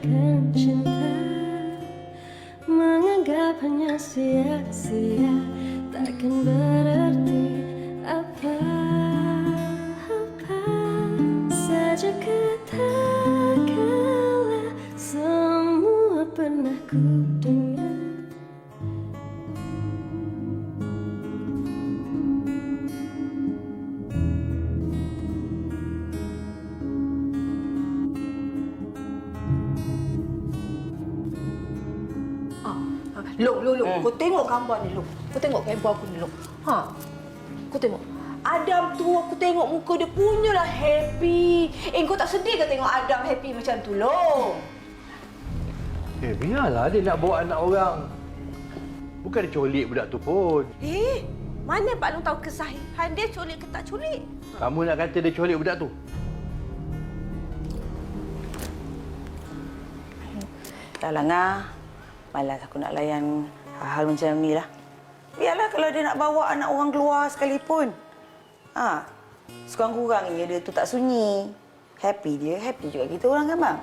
makan cinta. Menganggap hanya sia-sia Takkan berarti apa-apa. Saja katakanlah Semua pernah ku dengar Ah, Long, Long, Long. Kau tengok gambar ni, Long. Kau tengok gambar aku ni, Long. Ha. Kau tengok. Adam tu aku tengok muka dia punyalah happy. Eh, kau tak sedih ke tengok Adam happy macam tu, Long? Eh, biarlah dia nak bawa anak orang. Bukan dia colik budak tu pun. Eh, mana Pak Long tahu kesahihan dia culik ke tak culik? Kamu nak kata dia colik budak tu? Dah lah, Ngah. Malas aku nak layan hal-hal macam ni lah. Biarlah kalau dia nak bawa anak orang keluar sekalipun. Ha. Sekurang-kurangnya dia tu tak sunyi. Happy dia, happy juga kita orang kan, bang?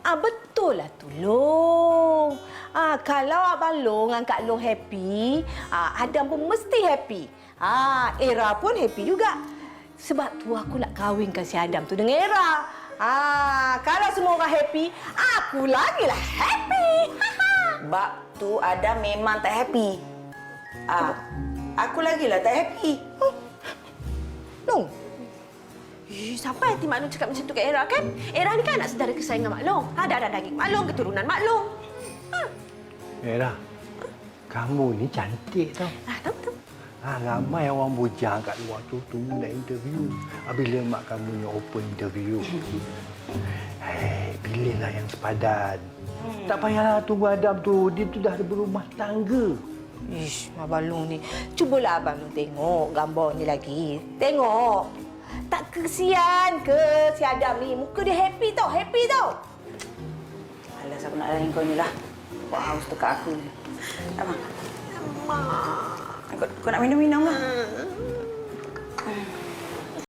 Ah betul lah tu Long. Ah kalau abang Long angkat Long happy, ah Adam pun mesti happy. Ah Era pun happy juga. Sebab tu aku nak kahwinkan si Adam tu dengan Era. Ah kalau semua orang happy, aku lagi lah happy. Bab tu Adam memang tak happy. Ah, aku lagi lah tak happy. Long. Eh, sampai hati Mak Long cakap macam tu kat Era kan? Era ni kan anak saudara kesayangan Mak Long. Ha, darah daging Mak Long, keturunan Mak Long. Ha. Merah, kamu ni cantik tau. Ah, tahu. Ha, ramai orang bujang kat luar tu tunggu nak interview. Ha, bila mak kamu yang open interview. Hei, pilihlah yang sepadan. Tak payahlah tunggu Adam tu. Dia tu dah berumah tangga. Ish, Abang Long ni. Cubalah Abang Long tengok gambar ni lagi. Tengok. Tak kesian ke si Adam ni? Muka dia happy tau, happy tau. Alas aku nak layan kau ni lah. Buat haus dekat aku ni. Tak, bang? Kau, kau nak minum-minum lah?